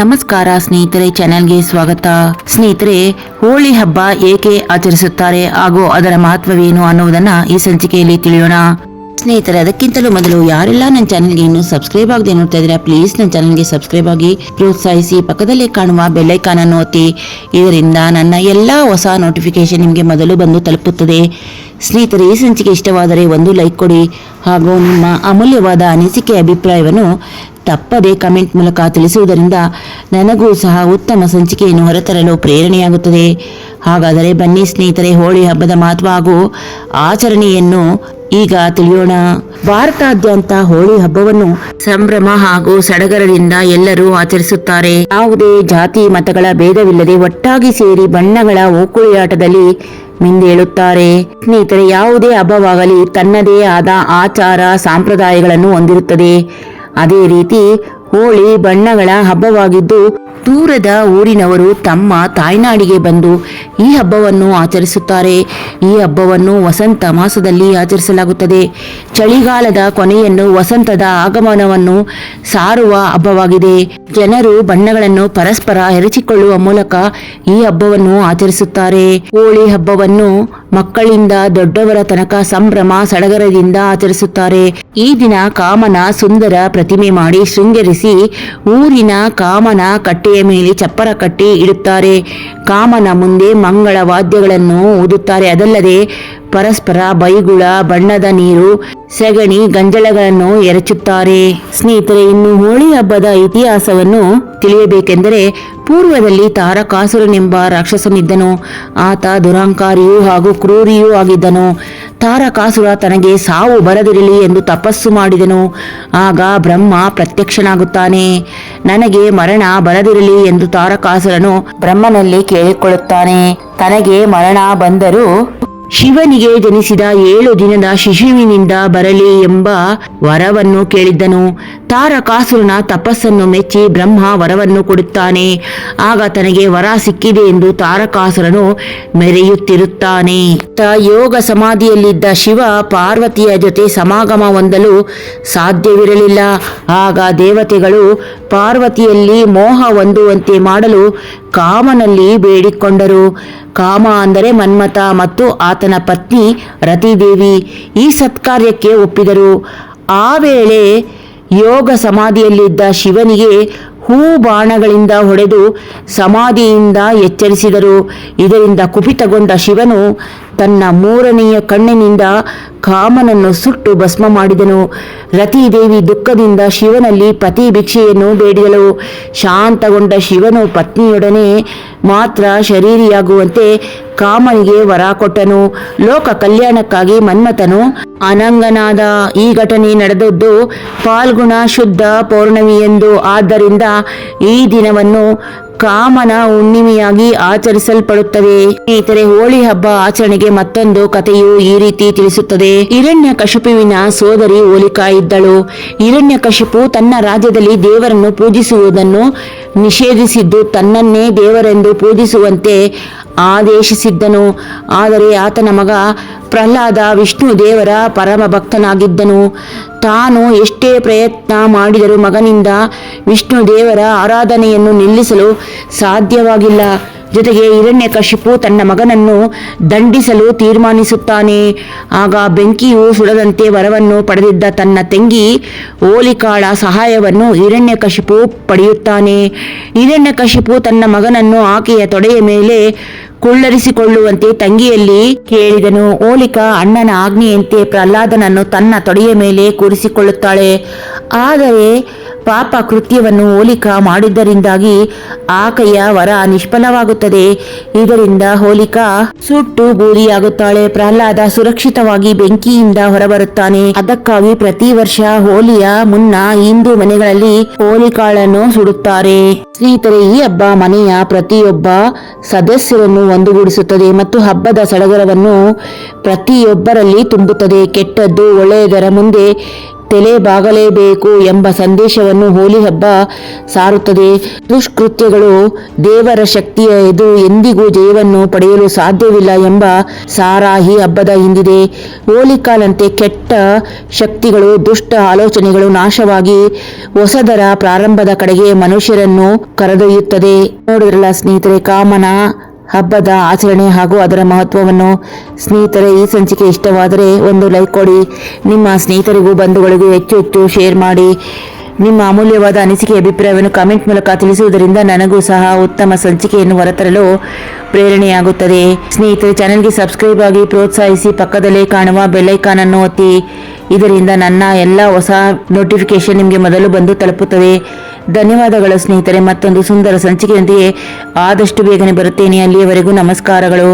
ನಮಸ್ಕಾರ ಸ್ನೇಹಿತರೆ ಚಾನೆಲ್ಗೆ ಸ್ವಾಗತ. ಸ್ನೇಹಿತರೆ, ಹೋಳಿ ಹಬ್ಬ ಏಕೆ ಆಚರಿಸುತ್ತಾರೆ ಹಾಗೂ ಅದರ ಮಹತ್ವವೇನು ಅನ್ನುವುದನ್ನ ಈ ಸಂಚಿಕೆಯಲ್ಲಿ ತಿಳಿಯೋಣ. ಸ್ನೇಹಿತರೆ, ಅದಕ್ಕಿಂತಲೂ ಮೊದಲು ಯಾರೆಲ್ಲ ನನ್ನ ಚಾನೆಲ್ಗೆ ಇನ್ನು ಸಬ್ಸ್ಕ್ರೈಬ್ ಆಗದೆ ನೋಡ್ತಾ ಇದ್ರೆ ಪ್ಲೀಸ್ ನನ್ನ ಚಾನೆಲ್ಗೆ ಸಬ್ಸ್ಕ್ರೈಬ್ ಆಗಿ ಪ್ರೋತ್ಸಾಹಿಸಿ, ಪಕ್ಕದಲ್ಲೇ ಕಾಣುವ ಬೆಲ್ಲೈಕಾನ್ ಅನ್ನು ಒತ್ತಿ. ಇದರಿಂದ ನನ್ನ ಎಲ್ಲಾ ಹೊಸ ನೋಟಿಫಿಕೇಶನ್ ನಿಮಗೆ ಮೊದಲು ಬಂದು ತಲುಪುತ್ತದೆ. ಸ್ನೇಹಿತರೆ, ಈ ಸಂಚಿಕೆ ಇಷ್ಟವಾದರೆ ಒಂದು ಲೈಕ್ ಕೊಡಿ ಹಾಗೂ ನಿಮ್ಮ ಅಮೂಲ್ಯವಾದ ಅನಿಸಿಕೆ ಅಭಿಪ್ರಾಯವನ್ನು ತಪ್ಪದೆ ಕಮೆಂಟ್ ಮೂಲಕ ತಿಳಿಸುವುದರಿಂದ ನನಗೂ ಸಹ ಉತ್ತಮ ಸಂಚಿಕೆಯನ್ನು ಹೊರತರಲು ಪ್ರೇರಣೆಯಾಗುತ್ತದೆ. ಹಾಗಾದರೆ ಬನ್ನಿ ಸ್ನೇಹಿತರೆ, ಹೋಳಿ ಹಬ್ಬದ ಮಹತ್ವ ಹಾಗೂ ಆಚರಣೆಯನ್ನು ಈಗ ತಿಳಿಯೋಣ. ಭಾರತಾದ್ಯಂತ ಹೋಳಿ ಹಬ್ಬವನ್ನು ಸಂಭ್ರಮ ಹಾಗೂ ಸಡಗರದಿಂದ ಎಲ್ಲರೂ ಆಚರಿಸುತ್ತಾರೆ. ಯಾವುದೇ ಜಾತಿ, ಮತಗಳ ಭೇದವಿಲ್ಲದೆ ಒಟ್ಟಾಗಿ ಸೇರಿ ಬಣ್ಣಗಳ ಓಕುಳಿಯಾಟದಲ್ಲಿ ಮಿಂದೇಳುತ್ತಾರೆ. ಸ್ನೇಹಿತರೆ, ಯಾವುದೇ ಹಬ್ಬವಾಗಲಿ ತನ್ನದೇ ಆದ ಆಚಾರ, ಸಂಪ್ರದಾಯಗಳನ್ನು ಹೊಂದಿರುತ್ತದೆ. ಅದೇ ರೀತಿ ಹೋಳಿ ಬಣ್ಣಗಳ ಹಬ್ಬವಾಗಿದ್ದು ದೂರದ ಊರಿನವರು ತಮ್ಮ ತಾಯ್ನಾಡಿಗೆ ಬಂದು ಈ ಹಬ್ಬವನ್ನು ಆಚರಿಸುತ್ತಾರೆ. ಈ ಹಬ್ಬವನ್ನು ವಸಂತ ಮಾಸದಲ್ಲಿ ಆಚರಿಸಲಾಗುತ್ತದೆ. ಚಳಿಗಾಲದ ಕೊನೆಯನ್ನು ವಸಂತದ ಆಗಮನವನ್ನು ಸಾರುವ ಹಬ್ಬವಾಗಿದೆ. ಜನರು ಬಣ್ಣಗಳನ್ನು ಪರಸ್ಪರ ಎರಚಿಕೊಳ್ಳುವ ಮೂಲಕ ಈ ಹಬ್ಬವನ್ನು ಆಚರಿಸುತ್ತಾರೆ. ಹೋಳಿ ಹಬ್ಬವನ್ನು ಮಕ್ಕಳಿಂದ ದೊಡ್ಡವರ ತನಕ ಸಂಭ್ರಮ ಸಡಗರದಿಂದ ಆಚರಿಸುತ್ತಾರೆ. ಈ ದಿನ ಕಾಮನ ಸುಂದರ ಪ್ರತಿಮೆ ಮಾಡಿ ಶೃಂಗರಿಸಿ ಊರಿನ ಕಾಮನ ಕಟ್ಟೆಯ ಮೇಲೆ ಚಪ್ಪರ ಕಟ್ಟಿ ಇಡುತ್ತಾರೆ. ಕಾಮನ ಮುಂದೆ ಮಂಗಳ ವಾದ್ಯಗಳನ್ನು ಊದುತ್ತಾರೆ ಅದಲ್ಲದೆ ಪರಸ್ಪರ ಬೈಗುಳ, ಬಣ್ಣದ ನೀರು, ಸೆಗಣಿ, ಗಂಜಲಗಳನ್ನು ಎರಚುತ್ತಾರೆ. ಸ್ನೇಹಿತರೆ, ಇನ್ನು ಹೋಳಿ ಹಬ್ಬದ ಇತಿಹಾಸವನ್ನು ತಿಳಿಯಬೇಕೆಂದರೆ ಪೂರ್ವದಲ್ಲಿ ತಾರಕಾಸುರನೆಂಬ ರಾಕ್ಷಸನಿದ್ದನು. ಆತ ದುರಾಂಕಾರಿಯೂ ಹಾಗೂ ಕ್ರೂರಿಯೂ ಆಗಿದ್ದನು. ತಾರಕಾಸುರ ತನಗೆ ಸಾವು ಬರದಿರಲಿ ಎಂದು ತಪಸ್ಸು ಮಾಡಿದನು. ಆಗ ಬ್ರಹ್ಮ ಪ್ರತ್ಯಕ್ಷನಾಗುತ್ತಾನೆ. ನನಗೆ ಮರಣ ಬರದಿರಲಿ ಎಂದು ತಾರಕಾಸುರನು ಬ್ರಹ್ಮನಲ್ಲಿ ಕೇಳಿಕೊಳ್ಳುತ್ತಾನೆ. ತನಗೆ ಮರಣ ಬಂದರೂ ಶಿವನಿಗೆ ಜನಿಸಿದ ಏಳು ದಿನದ ಶಿಶುವಿನಿಂದ ಬರಲಿ ಎಂಬ ವರವನ್ನು ಕೇಳಿದ್ದನು. ತಾರಕಾಸುರನ ತಪಸ್ಸನ್ನು ಮೆಚ್ಚಿ ಬ್ರಹ್ಮ ವರವನ್ನು ಕೊಡುತ್ತಾನೆ. ಆಗ ತನಗೆ ವರ ಸಿಕ್ಕಿದೆ ಎಂದು ತಾರಕಾಸುರನು ಮೆರೆಯುತ್ತಿರುತ್ತಾನೆ. ಯೋಗ ಸಮಾಧಿಯಲ್ಲಿದ್ದ ಶಿವ ಪಾರ್ವತಿಯ ಜೊತೆ ಸಮಾಗಮ ಹೊಂದಲು ಸಾಧ್ಯವಿರಲಿಲ್ಲ. ಆಗ ದೇವತೆಗಳು ಪಾರ್ವತಿಯಲ್ಲಿ ಮೋಹ ಹೊಂದುವಂತೆ ಮಾಡಲು ಕಾಮನಲ್ಲಿ ಬೇಡಿಕೊಂಡರು. ಕಾಮ ಅಂದರೆ ಮನ್ಮಥ ಮತ್ತು ಆತನ ಪತ್ನಿ ರತಿದೇವಿ ಈ ಸತ್ಕಾರ್ಯಕ್ಕೆ ಒಪ್ಪಿದರು. ಆ ವೇಳೆ ಯೋಗ ಸಮಾಧಿಯಲ್ಲಿದ್ದ ಶಿವನಿಗೆ ಹೂ ಬಾಣಗಳಿಂದ ಹೊಡೆದು ಸಮಾಧಿಯಿಂದ ಎಚ್ಚರಿಸಿದರು. ಇದರಿಂದ ಕುಪಿತಗೊಂಡ ಶಿವನು ತನ್ನ ಮೂರನೆಯ ಕಣ್ಣಿನಿಂದ ಕಾಮನನ್ನು ಸುಟ್ಟು ಭಸ್ಮ ಮಾಡಿದನು. ರತಿದೇವಿ ದುಃಖದಿಂದ ಶಿವನಲ್ಲಿ ಪತಿ ಭಿಕ್ಷೆಯನ್ನು ಬೇಡಿದಳು. ಶಾಂತಗೊಂಡ ಶಿವನು ಪತ್ನಿಯೊಡನೆ ಮಾತ್ರ ಶರೀರಿಯಾಗುವಂತೆ ಕಾಮನಿಗೆ ವರ ಕೊಟ್ಟನು. ಲೋಕ ಕಲ್ಯಾಣಕ್ಕಾಗಿ ಮನ್ಮಥನು ಅನಂಗನಾದ ಈ ಘಟನೆ ನಡೆದದ್ದು ಪಾಲ್ಗುಣ ಶುದ್ಧ ಪೌರ್ಣಮಿ ಎಂದು. ಆದ್ದರಿಂದ ಈ ದಿನವನ್ನು ಕಾಮನ ಹುಣ್ಣಿಮೆಯಾಗಿ ಆಚರಿಸಲ್ಪಡುತ್ತವೆ. ಸ್ನೇಹಿತರೆ, ಹೋಳಿ ಹಬ್ಬ ಆಚರಣೆಗೆ ಮತ್ತೊಂದು ಕಥೆಯು ಈ ರೀತಿ ತಿಳಿಸುತ್ತದೆ. ಹಿರಣ್ಯ ಕಶಿಪುವಿನ ಸೋದರಿ ಹೋಲಿಕಾ ಇದ್ದಳು. ಹಿರಣ್ಯ ಕಶಿಪು ತನ್ನ ರಾಜ್ಯದಲ್ಲಿ ದೇವರನ್ನು ಪೂಜಿಸುವುದನ್ನು ನಿಷೇಧಿಸಿದ್ದು ತನ್ನನ್ನೇ ದೇವರೆಂದು ಪೂಜಿಸುವಂತೆ ಆದೇಶಿಸಿದ್ದನು. ಆದರೆ ಆತನ ಮಗ ಪ್ರಹ್ಲಾದ ವಿಷ್ಣು ದೇವರ ಪರಮ ಭಕ್ತನಾಗಿದ್ದನು ತಾನು ಎಷ್ಟೇ ಪ್ರಯತ್ನ ಮಾಡಿದರೂ ಮಗನಿಂದ ವಿಷ್ಣು ದೇವರ ಆರಾಧನೆಯನ್ನು ನಿಲ್ಲಿಸಲು ಸಾಧ್ಯವಾಗಿಲ್ಲ. ಜೊತೆಗೆ ಹಿರಣ್ಯಕಶಿಪು ತನ್ನ ಮಗನನ್ನು ದಂಡಿಸಲು ತೀರ್ಮಾನಿಸುತ್ತಾನೆ. ಆಗ ಬೆಂಕಿಯು ಸುಡದಂತೆ ವರವನ್ನು ಪಡೆದಿದ್ದ ತನ್ನ ತಂಗಿ ಓಲಿಕಾಳ ಸಹಾಯವನ್ನು ಹಿರಣ್ಯಕಶಿಪು ಪಡೆಯುತ್ತಾನೆ. ಹಿರಣ್ಯಕಶಿಪು ತನ್ನ ಮಗನನ್ನು ಆಕೆಯ ತೊಡೆಯ ಮೇಲೆ ಕುಳ್ಳರಿಸಿಕೊಳ್ಳುವಂತೆ ತಂಗಿಯಲ್ಲಿ ಕೇಳಿದನು. ಓಲಿಕಾ ಅಣ್ಣನ ಆಜ್ಞೆಯಂತೆ ಪ್ರಹ್ಲಾದನನ್ನು ತನ್ನ ತೊಡೆಯ ಮೇಲೆ ಕೂರಿಸಿಕೊಳ್ಳುತ್ತಾಳೆ. ಆದರೆ ಪಾಪ ಕೃತ್ಯವನ್ನು ಹೋಲಿಕಾ ಮಾಡಿದ್ದರಿಂದಾಗಿ ಆಕೆಯ ವರ ನಿಷ್ಫಲವಾಗುತ್ತದೆ. ಇದರಿಂದ ಹೋಲಿಕಾ ಸುಟ್ಟು ಬೂದಿಯಾಗುತ್ತಾಳೆ. ಪ್ರಹ್ಲಾದ ಸುರಕ್ಷಿತವಾಗಿ ಬೆಂಕಿಯಿಂದ ಹೊರಬರುತ್ತಾನೆ. ಅದಕ್ಕಾಗಿ ಪ್ರತಿ ವರ್ಷ ಹೋಲಿಯ ಮುನ್ನ ಹಿಂದೂ ಮನೆಗಳಲ್ಲಿ ಹೋಲಿಕಾಳನ್ನು ಸುಡುತ್ತಾರೆ. ಸ್ನೇಹಿತರೆ, ಈ ಹಬ್ಬ ಮನೆಯ ಪ್ರತಿಯೊಬ್ಬ ಸದಸ್ಯರನ್ನು ಒಂದುಗೂಡಿಸುತ್ತದೆ ಮತ್ತು ಹಬ್ಬದ ಸಡಗರವನ್ನು ಪ್ರತಿಯೊಬ್ಬರಲ್ಲಿ ತುಂಬುತ್ತದೆ. ಕೆಟ್ಟದ್ದು, ಒಳ್ಳೆಯದರ ಮುಂದೆ ತೆಲೆ ಬಾಗಲೇಬೇಕು ಎಂಬ ಸಂದೇಶವನ್ನು ಹೋಲಿ ಹಬ್ಬ ಸಾರುತ್ತದೆ. ದುಷ್ಕೃತ್ಯಗಳು ದೇವರ ಶಕ್ತಿಯ ಎದು ಎಂದಿಗೂ ಜಯವನ್ನು ಪಡೆಯಲು ಸಾಧ್ಯವಿಲ್ಲ ಎಂಬ ಸಾರ ಈ ಹಬ್ಬದ ಹಿಂದಿದೆ. ಹೋಲಿಕಾಲಂತೆ ಕೆಟ್ಟ ಶಕ್ತಿಗಳು, ದುಷ್ಟ ಆಲೋಚನೆಗಳು ನಾಶವಾಗಿ ಹೊಸದರ ಪ್ರಾರಂಭದ ಕಡೆಗೆ ಮನುಷ್ಯರನ್ನು ಕರೆದೊಯ್ಯುತ್ತದೆ. ನೋಡಿದ್ರಲ್ಲ ಸ್ನೇಹಿತರೆ, ಕಾಮನ ಹಬ್ಬದ ಆಚರಣೆ ಹಾಗೂ ಅದರ ಮಹತ್ವವನ್ನು ಸ್ನೇಹಿತರೆ, ಈ ಸಂಚಿಕೆ ಇಷ್ಟವಾದರೆ ಒಂದು ಲೈಕ್ ಕೊಡಿ. ನಿಮ್ಮ ಸ್ನೇಹಿತರಿಗೂ ಬಂಧುಗಳಿಗೂ ಹೆಚ್ಚು ಹೆಚ್ಚು ಶೇರ್ ಮಾಡಿ. ನಿಮ್ಮ ಅಮೂಲ್ಯವಾದ ಅನಿಸಿಕೆ ಅಭಿಪ್ರಾಯವನ್ನು ಕಾಮೆಂಟ್ ಮೂಲಕ ತಿಳಿಸುವುದರಿಂದ ನನಗೂ ಸಹ ಉತ್ತಮ ಸಂಚಿಕೆಯನ್ನು ಹೊರತರಲು ಪ್ರೇರಣೆಯಾಗುತ್ತದೆ. ಸ್ನೇಹಿತರೆ ಚಾನೆಲ್ಗೆ ಸಬ್ಸ್ಕ್ರೈಬ್ ಆಗಿ ಪ್ರೋತ್ಸಾಹಿಸಿ ಪಕ್ಕದಲ್ಲೇ ಕಾಣುವ ಬೆಲ್ಲೈಕಾನ್ ಅನ್ನು ಒತ್ತಿ, ಇದರಿಂದ ನನ್ನ ಎಲ್ಲ ಹೊಸ ನೋಟಿಫಿಕೇಶನ್ ನಿಮಗೆ ಮೊದಲು ಬಂದು ತಲುಪುತ್ತದೆ. ಧನ್ಯವಾದಗಳು ಸ್ನೇಹಿತರೆ, ಮತ್ತೊಂದು ಸುಂದರ ಸಂಚಿಕೆಯೊಂದಿಗೆ ಆದಷ್ಟು ಬೇಗನೆ ಬರುತ್ತೇನೆ. ಅಲ್ಲಿಯವರೆಗೂ ನಮಸ್ಕಾರಗಳು.